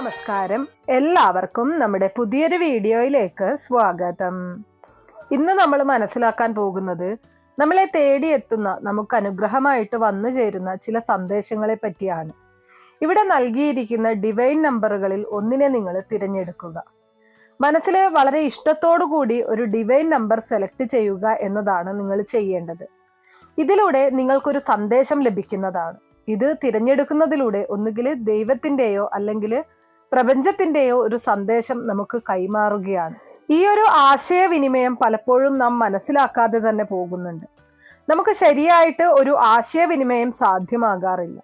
നമസ്കാരം. എല്ലാവർക്കും നമ്മുടെ പുതിയൊരു വീഡിയോയിലേക്ക് സ്വാഗതം. ഇന്ന് നമ്മൾ മനസ്സിലാക്കാൻ പോകുന്നത് നമ്മളെ തേടിയെത്തുന്ന നമുക്ക് അനുഗ്രഹമായിട്ട് വന്നു ചേരുന്ന ചില സന്ദേശങ്ങളെ പറ്റിയാണ്. ഇവിടെ നൽകിയിരിക്കുന്ന ഡിവൈൻ നമ്പറുകളിൽ ഒന്നിനെ നിങ്ങൾ തിരഞ്ഞെടുക്കുക. മനസ്സിൽ വളരെ ഇഷ്ടത്തോടു കൂടി ഒരു ഡിവൈൻ നമ്പർ സെലക്ട് ചെയ്യുക എന്നതാണ് നിങ്ങൾ ചെയ്യേണ്ടത്. ഇതിലൂടെ നിങ്ങൾക്കൊരു സന്ദേശം ലഭിക്കുന്നതാണ്. ഇത് തിരഞ്ഞെടുക്കുന്നതിലൂടെ ഒന്നുകിൽ ദൈവത്തിന്റെയോ അല്ലെങ്കിൽ പ്രപഞ്ചത്തിന്റെയോ ഒരു സന്ദേശം നമുക്ക് കൈമാറുകയാണ്. ഈ ഒരു ആശയവിനിമയം പലപ്പോഴും നാം മനസ്സിലാക്കാതെ തന്നെ പോകുന്നുണ്ട്. നമുക്ക് ശരിയായിട്ട് ഒരു ആശയവിനിമയം സാധ്യമാകാറില്ല.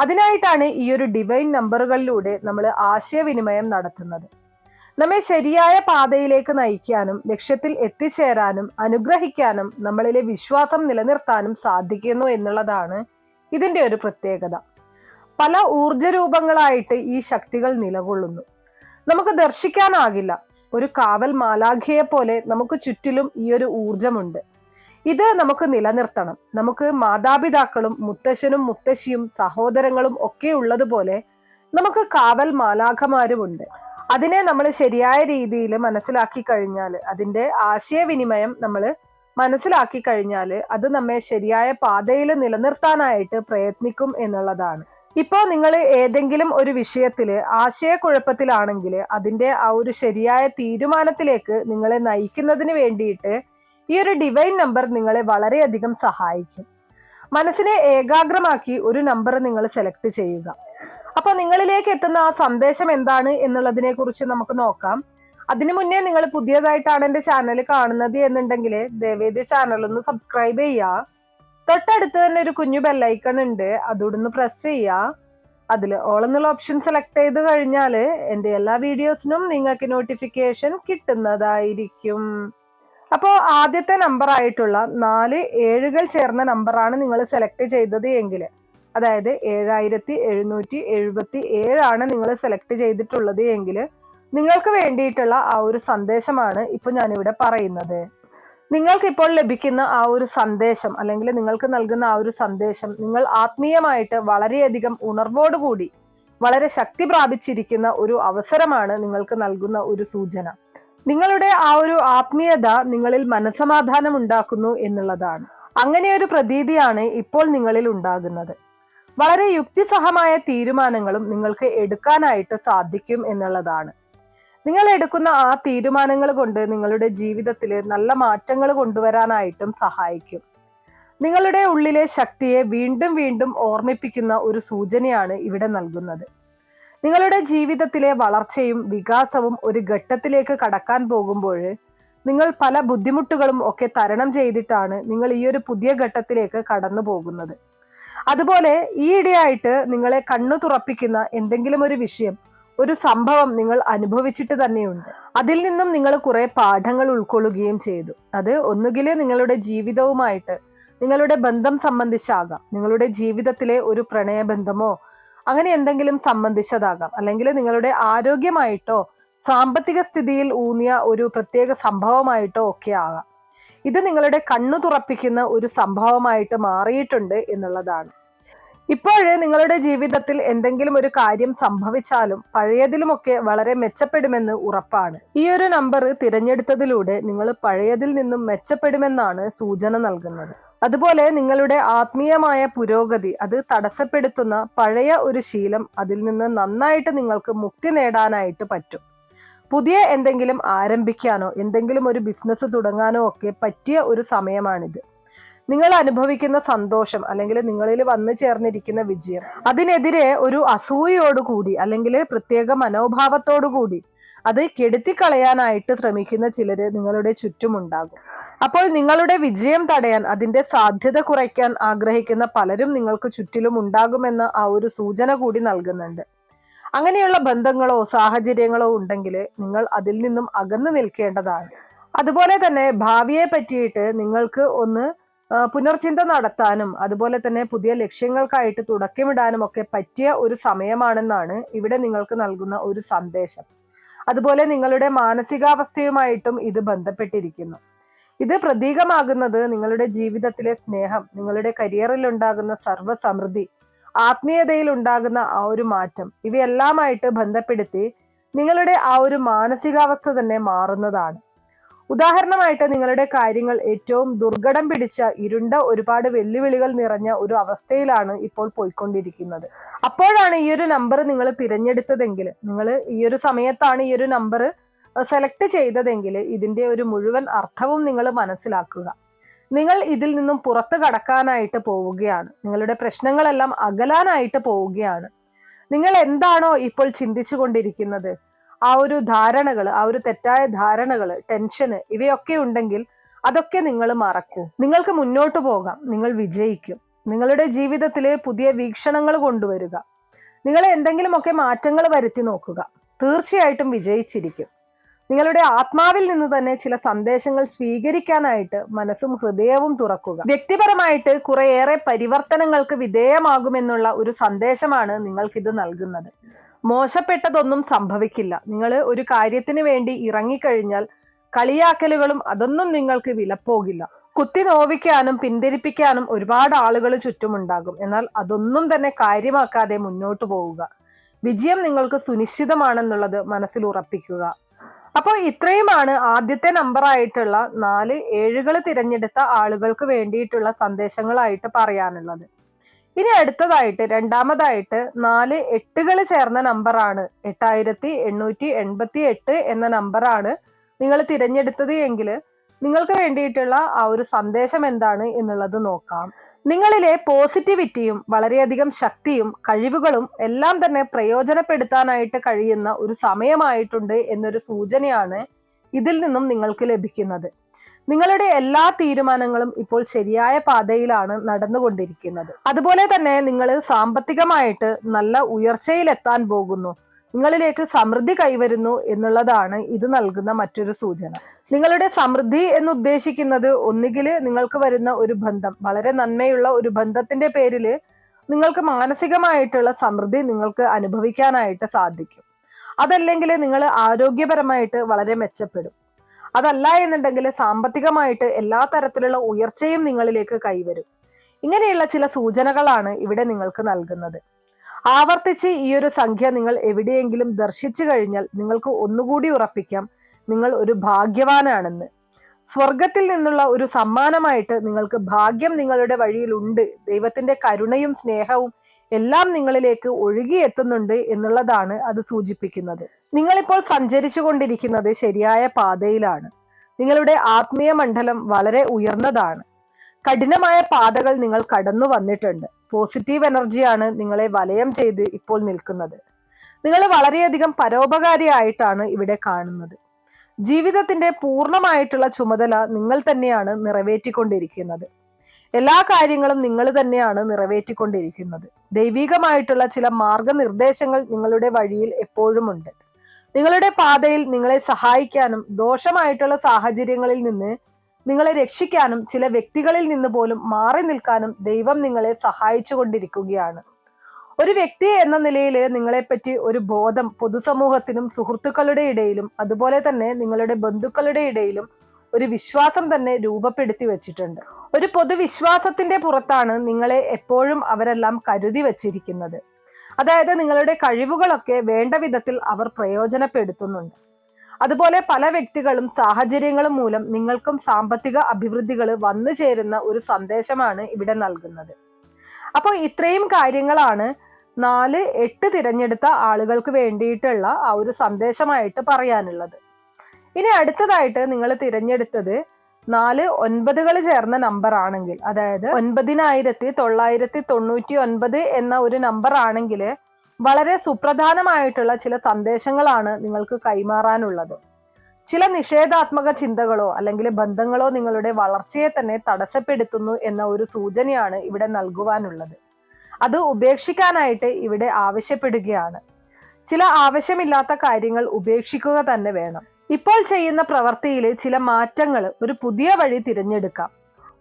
അതിനായിട്ടാണ് ഈ ഒരു ഡിവൈൻ നമ്പറുകളിലൂടെ നമ്മൾ ആശയവിനിമയം നടത്തുന്നത്. നമ്മെ ശരിയായ പാതയിലേക്ക് നയിക്കാനും ലക്ഷ്യത്തിൽ എത്തിച്ചേരാനും അനുഗ്രഹിക്കാനും നമ്മളിലെ വിശ്വാസം നിലനിർത്താനും സാധിക്കുന്നു എന്നുള്ളതാണ് ഇതിന്റെ ഒരു പ്രത്യേകത. പല ഊർജ രൂപങ്ങളായിട്ട് ഈ ശക്തികൾ നിലകൊള്ളുന്നു. നമുക്ക് ദർശിക്കാനാകില്ല. ഒരു കാവൽ മാലാഖയെ പോലെ നമുക്ക് ചുറ്റിലും ഈ ഒരു ഊർജമുണ്ട്. ഇത് നമുക്ക് നിലനിർത്തണം. നമുക്ക് മാതാപിതാക്കളും മുത്തശ്ശനും മുത്തശ്ശിയും സഹോദരങ്ങളും ഒക്കെ ഉള്ളതുപോലെ നമുക്ക് കാവൽ മാലാഖമാരുമുണ്ട്. അതിനെ നമ്മൾ ശരിയായ രീതിയിൽ മനസ്സിലാക്കി കഴിഞ്ഞാൽ അതിന്റെ ആശയവിനിമയം നമ്മൾ മനസ്സിലാക്കി കഴിഞ്ഞാൽ അത് നമ്മെ ശരിയായ പാതയിൽ നിലനിർത്താനായിട്ട് പ്രയത്നിക്കും എന്നുള്ളതാണ്. ഇപ്പോൾ നിങ്ങൾ ഏതെങ്കിലും ഒരു വിഷയത്തിൽ ആശയക്കുഴപ്പത്തിലാണെങ്കിൽ അതിന്റെ ആ ഒരു ശരിയായ തീരുമാനത്തിലേക്ക് നിങ്ങളെ നയിക്കുന്നതിന് വേണ്ടിയിട്ട് ഈ ഒരു ഡിവൈൻ നമ്പർ നിങ്ങളെ വളരെയധികം സഹായിക്കും. മനസ്സിനെ ഏകാഗ്രമാക്കി ഒരു നമ്പർ നിങ്ങൾ സെലക്ട് ചെയ്യുക. അപ്പോൾ നിങ്ങളിലേക്ക് എത്തുന്ന ആ സന്ദേശം എന്താണ് എന്നുള്ളതിനെ കുറിച്ച് നമുക്ക് നോക്കാം. അതിനു മുന്നേ നിങ്ങൾ പുതിയതായിട്ടാണ് എന്റെ ചാനൽ കാണുന്നത് എന്നുണ്ടെങ്കിൽ ദയവേദി ചാനൽ ഒന്ന് സബ്സ്ക്രൈബ് ചെയ്യുക. തൊട്ടടുത്ത് തന്നെ ഒരു കുഞ്ഞു ബെല്ലൈക്കൺ ഉണ്ട്. അതോടൊന്ന് പ്രസ് ചെയ്യുക അതിൽ ഓൾ എന്നുള്ള ഓപ്ഷൻ സെലക്ട് ചെയ്ത് കഴിഞ്ഞാൽ എന്റെ എല്ലാ വീഡിയോസിനും നിങ്ങൾക്ക് നോട്ടിഫിക്കേഷൻ കിട്ടുന്നതായിരിക്കും. അപ്പോൾ ആദ്യത്തെ നമ്പർ ആയിട്ടുള്ള നാല് ഏഴുകൾ ചേർന്ന നമ്പറാണ് നിങ്ങൾ സെലക്ട് ചെയ്തത് എങ്കിൽ അതായത് ഏഴായിരത്തി എഴുന്നൂറ്റി എഴുപത്തി ഏഴാണ് നിങ്ങൾ സെലക്ട് ചെയ്തിട്ടുള്ളത് എങ്കിൽ നിങ്ങൾക്ക് വേണ്ടിയിട്ടുള്ള ആ ഒരു സന്ദേശമാണ് ഇപ്പൊ ഞാനിവിടെ പറയുന്നത്. നിങ്ങൾക്ക് ഇപ്പോൾ ലഭിക്കുന്ന ആ ഒരു സന്ദേശം അല്ലെങ്കിൽ നിങ്ങൾക്ക് നൽകുന്ന ആ ഒരു സന്ദേശം നിങ്ങൾ ആത്മീയമായിട്ട് വളരെയധികം ഉണർവോടുകൂടി വളരെ ശക്തി പ്രാപിച്ചിരിക്കുന്ന ഒരു അവസരമാണ് നിങ്ങൾക്ക് നൽകുന്ന ഒരു സൂചന. നിങ്ങളുടെ ആ ഒരു ആത്മീയത നിങ്ങളിൽ മനസമാധാനം ഉണ്ടാക്കുന്നു എന്നുള്ളതാണ്. അങ്ങനെ ഒരു പ്രതീതിയാണ് ഇപ്പോൾ നിങ്ങളിൽ ഉണ്ടാകുന്നത്. വളരെ യുക്തിസഹമായ തീരുമാനങ്ങളും നിങ്ങൾക്ക് എടുക്കാനായിട്ട് സാധിക്കും എന്നുള്ളതാണ്. നിങ്ങൾ എടുക്കുന്ന ആ തീരുമാനങ്ങൾ കൊണ്ട് നിങ്ങളുടെ ജീവിതത്തിൽ നല്ല മാറ്റങ്ങൾ കൊണ്ടുവരാനായിട്ടും സഹായിക്കും. നിങ്ങളുടെ ഉള്ളിലെ ശക്തിയെ വീണ്ടും വീണ്ടും ഓർമ്മിപ്പിക്കുന്ന ഒരു സൂചനയാണ് ഇവിടെ നൽകുന്നത്. നിങ്ങളുടെ ജീവിതത്തിലെ വളർച്ചയും വികാസവും ഒരു ഘട്ടത്തിലേക്ക് കടക്കാൻ പോകുമ്പോൾ നിങ്ങൾ പല ബുദ്ധിമുട്ടുകളും ഒക്കെ തരണം ചെയ്തിട്ടാണ് നിങ്ങൾ ഈ ഒരു പുതിയ ഘട്ടത്തിലേക്ക് കടന്നു പോകുന്നത്. അതുപോലെ ഈയിടെയായിട്ട് നിങ്ങളെ കണ്ണു തുറപ്പിക്കുന്ന എന്തെങ്കിലും ഒരു വിഷയം ഒരു സംഭവം നിങ്ങൾ അനുഭവിച്ചിട്ട് തന്നെയുണ്ട്. അതിൽ നിന്നും നിങ്ങൾ കുറെ പാഠങ്ങൾ ഉൾക്കൊള്ളുകയും ചെയ്തു. അത് ഒന്നുകിൽ നിങ്ങളുടെ ജീവിതവുമായിട്ട് നിങ്ങളുടെ ബന്ധം സംബന്ധിച്ചാകാം നിങ്ങളുടെ ജീവിതത്തിലെ ഒരു പ്രണയബന്ധമോ അങ്ങനെ എന്തെങ്കിലും സംബന്ധിച്ചതാകാം. അല്ലെങ്കിൽ നിങ്ങളുടെ ആരോഗ്യമായിട്ടോ സാമ്പത്തിക സ്ഥിതിയിൽ ഊന്നിയ ഒരു പ്രത്യേക സംഭവമായിട്ടോ ഒക്കെ ആകാം. ഇത് നിങ്ങളുടെ കണ്ണു തുറപ്പിക്കുന്ന ഒരു സംഭവമായിട്ട് മാറിയിട്ടുണ്ട് എന്നുള്ളതാണ്. ഇപ്പോഴ് നിങ്ങളുടെ ജീവിതത്തിൽ എന്തെങ്കിലും ഒരു കാര്യം സംഭവിച്ചാലും പഴയതിലുമൊക്കെ വളരെ മെച്ചപ്പെടുമെന്ന് ഉറപ്പാണ്. ഈ ഒരു നമ്പർ തിരഞ്ഞെടുത്തതിലൂടെ നിങ്ങൾ പഴയതിൽ നിന്നും മെച്ചപ്പെടുമെന്നാണ് സൂചന നൽകുന്നത്. അതുപോലെ നിങ്ങളുടെ ആത്മീയമായ പുരോഗതി അത് തടസ്സപ്പെടുത്തുന്ന പഴയ ഒരു ശീലം അതിൽ നിന്ന് നന്നായിട്ട് നിങ്ങൾക്ക് മുക്തി നേടാനായിട്ട് പറ്റും. പുതിയ എന്തെങ്കിലും ആരംഭിക്കാനോ എന്തെങ്കിലും ഒരു ബിസിനസ് തുടങ്ങാനോ ഒക്കെ പറ്റിയ ഒരു സമയമാണിത്. നിങ്ങൾ അനുഭവിക്കുന്ന സന്തോഷം അല്ലെങ്കിൽ നിങ്ങളിൽ വന്നു ചേർന്നിരിക്കുന്ന വിജയം അതിനെതിരെ ഒരു അസൂയയോടുകൂടി അല്ലെങ്കിൽ പ്രത്യേക മനോഭാവത്തോടുകൂടി അത് കെടുത്തിക്കളയാനായിട്ട് ശ്രമിക്കുന്ന ചിലർ നിങ്ങളുടെ ചുറ്റുമുണ്ടാകും. അപ്പോൾ നിങ്ങളുടെ വിജയം തടയാൻ അതിന്റെ സാധ്യത കുറയ്ക്കാൻ ആഗ്രഹിക്കുന്ന പലരും നിങ്ങൾക്ക് ചുറ്റിലും ഉണ്ടാകുമെന്ന ആ ഒരു സൂചന കൂടി നൽകുന്നുണ്ട്. അങ്ങനെയുള്ള ബന്ധങ്ങളോ സാഹചര്യങ്ങളോ ഉണ്ടെങ്കിൽ നിങ്ങൾ അതിൽ നിന്നും അകന്നു നിൽക്കേണ്ടതാണ്. അതുപോലെ തന്നെ ഭാവിയെ പറ്റിയിട്ട് നിങ്ങൾക്ക് ഒന്ന് പുനർചിന്ത നടത്താനും അതുപോലെ തന്നെ പുതിയ ലക്ഷ്യങ്ങൾക്കായിട്ട് തുടക്കമിടാനും ഒക്കെ പറ്റിയ ഒരു സമയമാണെന്നാണ് ഇവിടെ നിങ്ങൾക്ക് നൽകുന്ന ഒരു സന്ദേശം. അതുപോലെ നിങ്ങളുടെ മാനസികാവസ്ഥയുമായിട്ടും ഇത് ബന്ധപ്പെട്ടിരിക്കുന്നു. ഇത് പ്രതീകമാകുന്നത് നിങ്ങളുടെ ജീവിതത്തിലെ സ്നേഹം നിങ്ങളുടെ കരിയറിൽ ഉണ്ടാകുന്ന സർവസമൃദ്ധി ആത്മീയതയിൽ ഉണ്ടാകുന്ന ആ ഒരു മാറ്റം ഇവയെല്ലാമായിട്ട് ബന്ധപ്പെടുത്തി നിങ്ങളുടെ ആ ഒരു മാനസികാവസ്ഥ തന്നെ മാറുന്നതാണ്. ഉദാഹരണമായിട്ട് നിങ്ങളുടെ കാര്യങ്ങൾ ഏറ്റവും ദുർഘടം പിടിച്ച ഇരുണ്ട ഒരുപാട് വെല്ലുവിളികൾ നിറഞ്ഞ ഒരു അവസ്ഥയിലാണ് ഇപ്പോൾ പോയിക്കൊണ്ടിരിക്കുന്നത്. അപ്പോഴാണ് ഈ ഒരു നമ്പർ നിങ്ങൾ തിരഞ്ഞെടുത്തതെങ്കിൽ നിങ്ങൾ ഈ ഒരു സമയത്താണ് ഈ ഒരു നമ്പർ സെലക്ട് ചെയ്തതെങ്കിൽ ഇതിന്റെ ഒരു മുഴുവൻ അർത്ഥവും നിങ്ങൾ മനസ്സിലാക്കുക. നിങ്ങൾ ഇതിൽ നിന്നും പുറത്തു കടക്കാനായിട്ട് പോവുകയാണ്. നിങ്ങളുടെ പ്രശ്നങ്ങളെല്ലാം അകലാനായിട്ട് പോവുകയാണ്. നിങ്ങൾ എന്താണോ ഇപ്പോൾ ചിന്തിച്ചു കൊണ്ടിരിക്കുന്നത് ആ ഒരു ധാരണകൾ ആ ഒരു തെറ്റായ ധാരണകൾ ടെൻഷന് ഇവയൊക്കെ ഉണ്ടെങ്കിൽ അതൊക്കെ നിങ്ങൾ മറക്കൂ. നിങ്ങൾക്ക് മുന്നോട്ട് പോകാം. നിങ്ങൾ വിജയിക്കും. നിങ്ങളുടെ ജീവിതത്തിലെ പുതിയ വീക്ഷണങ്ങൾ കൊണ്ടുവരിക. നിങ്ങൾ എന്തെങ്കിലുമൊക്കെ മാറ്റങ്ങൾ വരുത്തി നോക്കുക. തീർച്ചയായിട്ടും വിജയിച്ചിരിക്കും. നിങ്ങളുടെ ആത്മാവിൽ നിന്ന് തന്നെ ചില സന്ദേശങ്ങൾ സ്വീകരിക്കാനായിട്ട് മനസ്സും ഹൃദയവും തുറക്കുക. വ്യക്തിപരമായിട്ട് കുറേയേറെ പരിവർത്തനങ്ങൾക്ക് വിധേയമാകുമെന്നുള്ള ഒരു സന്ദേശമാണ് നിങ്ങൾക്കിത് നൽകുന്നത്. മോശപ്പെട്ടതൊന്നും സംഭവിക്കില്ല. നിങ്ങൾ ഒരു കാര്യത്തിന് വേണ്ടി ഇറങ്ങിക്കഴിഞ്ഞാൽ കളിയാക്കലുകളും അതൊന്നും നിങ്ങൾക്ക് വിലപ്പോകില്ല. കുത്തി നോവിക്കാനും പിന്തിരിപ്പിക്കാനും ഒരുപാട് ആളുകൾ ചുറ്റുമുണ്ടാകും. എന്നാൽ അതൊന്നും തന്നെ കാര്യമാക്കാതെ മുന്നോട്ട് പോവുക. വിജയം നിങ്ങൾക്ക് സുനിശ്ചിതമാണെന്നുള്ളത് മനസ്സിൽ ഉറപ്പിക്കുക. അപ്പോൾ ഇത്രയുമാണ് ആദ്യത്തെ നമ്പറായിട്ടുള്ള നാല് ഏഴുകൾ തിരഞ്ഞെടുത്ത ആളുകൾക്ക് വേണ്ടിയിട്ടുള്ള സന്ദേശങ്ങളായിട്ട് പറയാനുള്ളത്. ഇനി അടുത്തതായിട്ട് രണ്ടാമതായിട്ട് നാല് എട്ടുകൾ ചേർന്ന നമ്പറാണ്. എട്ടായിരത്തി എണ്ണൂറ്റി എൺപത്തി എട്ട് എന്ന നമ്പറാണ് നിങ്ങൾ തിരഞ്ഞെടുത്തത് എങ്കിൽ നിങ്ങൾക്ക് വേണ്ടിയിട്ടുള്ള ആ ഒരു സന്ദേശം എന്താണ് എന്നുള്ളത് നോക്കാം. നിങ്ങളിലെ പോസിറ്റിവിറ്റിയും വളരെയധികം ശക്തിയും കഴിവുകളും എല്ലാം തന്നെ പ്രയോജനപ്പെടുത്താനായിട്ട് കഴിയുന്ന ഒരു സമയമായിട്ടുണ്ട് എന്നൊരു സൂചനയാണ് ഇതിൽ നിന്നും നിങ്ങൾക്ക് ലഭിക്കുന്നത്. നിങ്ങളുടെ എല്ലാ തീരുമാനങ്ങളും ഇപ്പോൾ ശരിയായ പാതയിലാണ് നടന്നുകൊണ്ടിരിക്കുന്നത്. അതുപോലെ തന്നെ നിങ്ങൾ സാമ്പത്തികമായിട്ട് നല്ല ഉയർച്ചയിലെത്താൻ പോകുന്നു. നിങ്ങളിലേക്ക് സമൃദ്ധി കൈവരുന്നു എന്നുള്ളതാണ് ഇത് നൽകുന്ന മറ്റൊരു സൂചന. നിങ്ങളുടെ സമൃദ്ധി എന്ന് ഉദ്ദേശിക്കുന്നത് ഒന്നുകിൽ നിങ്ങൾക്ക് വരുന്ന ഒരു ബന്ധം വളരെ നന്മയുള്ള ഒരു ബന്ധത്തിന്റെ പേരിൽ നിങ്ങൾക്ക് മാനസികമായിട്ടുള്ള സമൃദ്ധി നിങ്ങൾക്ക് അനുഭവിക്കാനായിട്ട് സാധിക്കും. അതല്ലെങ്കിൽ നിങ്ങൾ ആരോഗ്യപരമായിട്ട് വളരെ മെച്ചപ്പെടും. അതല്ല എന്നുണ്ടെങ്കിൽ സാമ്പത്തികമായിട്ട് എല്ലാ തരത്തിലുള്ള ഉയർച്ചയും നിങ്ങളിലേക്ക് കൈവരും. ഇങ്ങനെയുള്ള ചില സൂചനകളാണ് ഇവിടെ നിങ്ങൾക്ക് നൽകുന്നത്. ആവർത്തിച്ച് ഈ ഒരു സംഖ്യ നിങ്ങൾ എവിടെയെങ്കിലും ദർശിച്ചു കഴിഞ്ഞാൽ നിങ്ങൾക്ക് ഒന്നുകൂടി ഉറപ്പിക്കാം നിങ്ങൾ ഒരു ഭാഗ്യവാനാണെന്ന്. സ്വർഗത്തിൽ നിന്നുള്ള ഒരു സമ്മാനമായിട്ട് നിങ്ങൾക്ക് ഭാഗ്യം നിങ്ങളുടെ വഴിയിലുണ്ട്. ദൈവത്തിന്റെ കരുണയും സ്നേഹവും എല്ലാം നിങ്ങളിലേക്ക് ഒഴുകിയെത്തുന്നുണ്ട് എന്നുള്ളതാണ് അത് സൂചിപ്പിക്കുന്നത്. നിങ്ങളിപ്പോൾ സഞ്ചരിച്ചു കൊണ്ടിരിക്കുന്നത് ശരിയായ പാതയിലാണ്. നിങ്ങളുടെ ആത്മീയ മണ്ഡലം വളരെ ഉയർന്നതാണ്. കഠിനമായ പാതകൾ നിങ്ങൾ കടന്നു വന്നിട്ടുണ്ട്. പോസിറ്റീവ് എനർജിയാണ് നിങ്ങളെ വലയം ചെയ്ത് ഇപ്പോൾ നിൽക്കുന്നത്. നിങ്ങൾ വളരെയധികം പരോപകാരിയായിട്ടാണ് ഇവിടെ കാണുന്നത്. ജീവിതത്തിന്റെ പൂർണമായിട്ടുള്ള ചുമതല നിങ്ങൾ തന്നെയാണ് നിറവേറ്റിക്കൊണ്ടിരിക്കുന്നത്. എല്ലാ കാര്യങ്ങളും നിങ്ങൾ തന്നെയാണ് നിറവേറ്റിക്കൊണ്ടിരിക്കുന്നത്. ദൈവികമായിട്ടുള്ള ചില മാർഗനിർദ്ദേശങ്ങൾ നിങ്ങളുടെ വഴിയിൽ എപ്പോഴുമുണ്ട്. നിങ്ങളുടെ പാതയിൽ നിങ്ങളെ സഹായിക്കാനും ദോഷമായിട്ടുള്ള സാഹചര്യങ്ങളിൽ നിന്ന് നിങ്ങളെ രക്ഷിക്കാനും ചില വ്യക്തികളിൽ നിന്ന് പോലും മാറി നിൽക്കാനും ദൈവം നിങ്ങളെ സഹായിച്ചു കൊണ്ടിരിക്കുകയാണ് ഒരു വ്യക്തി എന്ന നിലയിൽ നിങ്ങളെപ്പറ്റി ഒരു ബോധം പൊതുസമൂഹത്തിനും സുഹൃത്തുക്കളുടെ ഇടയിലും അതുപോലെ തന്നെ നിങ്ങളുടെ ബന്ധുക്കളുടെ ഇടയിലും ഒരു വിശ്വാസം തന്നെ രൂപപ്പെടുത്തി വെച്ചിട്ടുണ്ട്. ഒരു പൊതുവിശ്വാസത്തിന്റെ പുറത്താണ് നിങ്ങളെ എപ്പോഴും അവരെല്ലാം കരുതി വച്ചിരിക്കുന്നത്. അതായത് നിങ്ങളുടെ കഴിവുകളൊക്കെ വേണ്ട വിധത്തിൽ അവർ പ്രയോജനപ്പെടുത്തുന്നുണ്ട്. അതുപോലെ പല വ്യക്തികളും സാഹചര്യങ്ങളും മൂലം നിങ്ങൾക്കും സാമ്പത്തിക അഭിവൃദ്ധികൾ വന്നു ചേരുന്ന ഒരു സന്ദേശമാണ് ഇവിടെ നൽകുന്നത്. അപ്പോൾ ഇത്രയും കാര്യങ്ങളാണ് നാല് എട്ട് തിരഞ്ഞെടുത്ത ആളുകൾക്ക് വേണ്ടിയിട്ടുള്ള ആ ഒരു സന്ദേശമായിട്ട് പറയാനുള്ളത്. ഇനി അടുത്തതായിട്ട് നിങ്ങൾ തിരഞ്ഞെടുത്തത് നാല് ഒൻപതുകൾ ചേർന്ന നമ്പർ ആണെങ്കിൽ അതായത് ഒൻപതിനായിരത്തി തൊള്ളായിരത്തി തൊണ്ണൂറ്റി ഒൻപത് എന്ന ഒരു നമ്പർ ആണെങ്കിൽ വളരെ സുപ്രധാനമായിട്ടുള്ള ചില സന്ദേശങ്ങളാണ് നിങ്ങൾക്ക് കൈമാറാനുള്ളത്. ചില നിഷേധാത്മക ചിന്തകളോ അല്ലെങ്കിൽ ബന്ധങ്ങളോ നിങ്ങളുടെ വളർച്ചയെ തന്നെ തടസ്സപ്പെടുത്തുന്നു എന്ന ഒരു സൂചനയാണ് ഇവിടെ നൽകുവാനുള്ളത്. അത് ഉപേക്ഷിക്കാനായിട്ട് ഇവിടെ ആവശ്യപ്പെടുകയാണ്. ചില ആവശ്യമില്ലാത്ത കാര്യങ്ങൾ ഉപേക്ഷിക്കുക തന്നെ വേണം. ഇപ്പോൾ ചെയ്യുന്ന പ്രവൃത്തിയിൽ ചില മാറ്റങ്ങൾ ഒരു പുതിയ വഴി തിരഞ്ഞെടുക്കാം.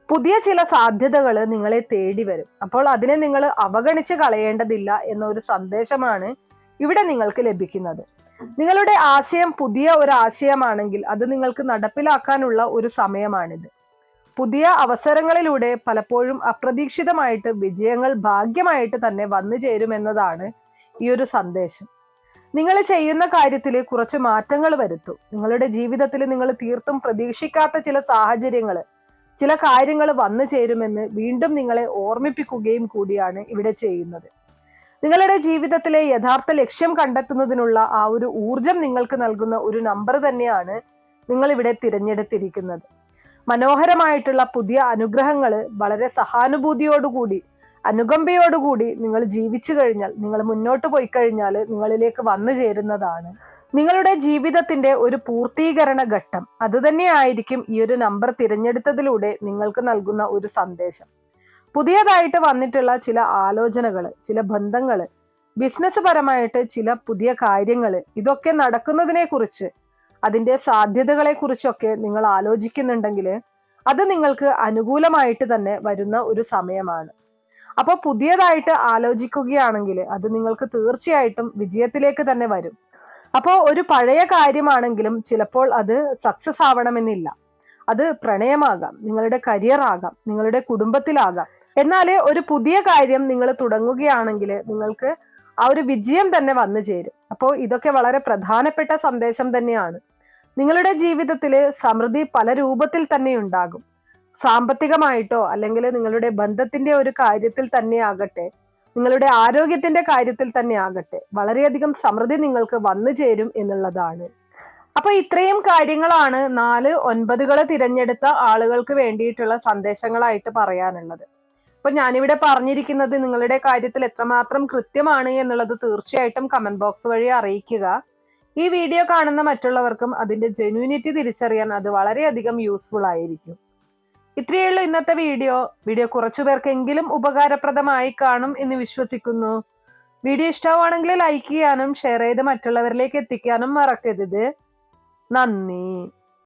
പുതിയ ചില സാധ്യതകൾ നിങ്ങളെ തേടി വരും. അപ്പോൾ അതിനെ നിങ്ങൾ അവഗണിച്ച് കളയേണ്ടതില്ല എന്നൊരു സന്ദേശമാണ് ഇവിടെ നിങ്ങൾക്ക് ലഭിക്കുന്നത്. നിങ്ങളുടെ ആശയം പുതിയ ഒരു ആശയമാണെങ്കിൽ അത് നിങ്ങൾക്ക് നടപ്പിലാക്കാനുള്ള ഒരു സമയമാണിത്. പുതിയ അവസരങ്ങളിലൂടെ പലപ്പോഴും അപ്രതീക്ഷിതമായിട്ട് വിജയങ്ങൾ ഭാഗ്യമായിട്ട് തന്നെ വന്നു ചേരുമെന്നതാണ് ഈ ഒരു സന്ദേശം. നിങ്ങൾ ചെയ്യുന്ന കാര്യത്തിൽ കുറച്ച് മാറ്റങ്ങൾ വരുത്തൂ. നിങ്ങളുടെ ജീവിതത്തിൽ നിങ്ങൾ തീർത്തും പ്രതീക്ഷിക്കാത്ത ചില സാഹചര്യങ്ങൾ ചില കാര്യങ്ങൾ വന്നു ചേരുമെന്ന് വീണ്ടും നിങ്ങളെ ഓർമ്മിപ്പിക്കുകയും കൂടിയാണ് ഇവിടെ ചെയ്യുന്നത്. നിങ്ങളുടെ ജീവിതത്തിലെ യഥാർത്ഥ ലക്ഷ്യം കണ്ടെത്തുന്നതിനുള്ള ആ ഒരു ഊർജം നിങ്ങൾക്ക് നൽകുന്ന ഒരു നമ്പർ തന്നെയാണ് നിങ്ങൾ ഇവിടെ തിരഞ്ഞെടുത്തിരിക്കുന്നത്. മനോഹരമായിട്ടുള്ള പുതിയ അനുഗ്രഹങ്ങൾ വളരെ സഹാനുഭൂതിയോടുകൂടി അനുകമ്പയോടുകൂടി നിങ്ങൾ ജീവിച്ചു കഴിഞ്ഞാൽ നിങ്ങൾ മുന്നോട്ട് പോയി കഴിഞ്ഞാൽ നിങ്ങളിലേക്ക് വന്നു ചേരുന്നതാണ്. നിങ്ങളുടെ ജീവിതത്തിന്റെ ഒരു പൂർത്തീകരണ ഘട്ടം അതുതന്നെയായിരിക്കും ഈ ഒരു നമ്പർ തിരഞ്ഞെടുത്തതിലൂടെ നിങ്ങൾക്ക് നൽകുന്ന ഒരു സന്ദേശം. പുതിയതായിട്ട് വന്നിട്ടുള്ള ചില ആലോചനകൾ ചില ബന്ധങ്ങൾ ബിസിനസ് പരമായിട്ട് ചില പുതിയ കാര്യങ്ങൾ ഇതൊക്കെ നടക്കുന്നതിനെ കുറിച്ച് അതിന്റെ സാധ്യതകളെ കുറിച്ചൊക്കെ നിങ്ങൾ ആലോചിക്കുന്നുണ്ടെങ്കിൽ അത് നിങ്ങൾക്ക് അനുകൂലമായിട്ട് തന്നെ വരുന്ന ഒരു സമയമാണ്. അപ്പോൾ പുതിയതായിട്ട് ആലോചിക്കുകയാണെങ്കിൽ അത് നിങ്ങൾക്ക് തീർച്ചയായിട്ടും വിജയത്തിലേക്ക് തന്നെ വരും. അപ്പോൾ ഒരു പഴയ കാര്യമാണെങ്കിലും ചിലപ്പോൾ അത് സക്സസ് ആവണമെന്നില്ല. അത് പ്രണയമാകാം നിങ്ങളുടെ കരിയർ ആകാം നിങ്ങളുടെ കുടുംബത്തിലാകാം. എന്നാൽ ഒരു പുതിയ കാര്യം നിങ്ങൾ തുടങ്ങുകയാണെങ്കിൽ നിങ്ങൾക്ക് ആ ഒരു വിജയം തന്നെ വന്നു ചേരും. അപ്പോൾ ഇതൊക്കെ വളരെ പ്രധാനപ്പെട്ട സന്ദേശം തന്നെയാണ്. നിങ്ങളുടെ ജീവിതത്തിൽ സമൃദ്ധി പല രൂപത്തിൽ തന്നെ ഉണ്ടാകും. സാമ്പത്തികമായിട്ടോ അല്ലെങ്കിൽ നിങ്ങളുടെ ബന്ധത്തിന്റെ ഒരു കാര്യത്തിൽ തന്നെ ആകട്ടെ നിങ്ങളുടെ ആരോഗ്യത്തിന്റെ കാര്യത്തിൽ തന്നെ ആകട്ടെ വളരെയധികം സമൃദ്ധി നിങ്ങൾക്ക് വന്നു ചേരും എന്നുള്ളതാണ്. അപ്പൊ ഇത്രയും കാര്യങ്ങളാണ് നാല് ഒൻപതുകൾ തിരഞ്ഞെടുത്ത ആളുകൾക്ക് വേണ്ടിയിട്ടുള്ള സന്ദേശങ്ങളായിട്ട് പറയാനുള്ളത്. അപ്പൊ ഞാനിവിടെ പറഞ്ഞിരിക്കുന്നത് നിങ്ങളുടെ കാര്യത്തിൽ എത്രമാത്രം കൃത്യമാണ് എന്നുള്ളത് തീർച്ചയായിട്ടും കമന്റ് ബോക്സ് വഴി അറിയിക്കുക. ഈ വീഡിയോ കാണുന്ന മറ്റുള്ളവർക്കും അതിന്റെ ജെന്യൂനിറ്റി തിരിച്ചറിയാൻ അത് വളരെയധികം യൂസ്ഫുൾ ആയിരിക്കും. ഇത്രയേ ഉള്ളൂ ഇന്നത്തെ വീഡിയോ. വീഡിയോ കുറച്ചു പേർക്കെങ്കിലും ഉപകാരപ്രദമായി കാണും എന്ന് വിശ്വസിക്കുന്നു. വീഡിയോ ഇഷ്ടമാണെങ്കിൽ ലൈക്ക് ചെയ്യാനും ഷെയർ ചെയ്ത് മറ്റുള്ളവരിലേക്ക് എത്തിക്കാനും മറക്കരുത്. നന്ദി.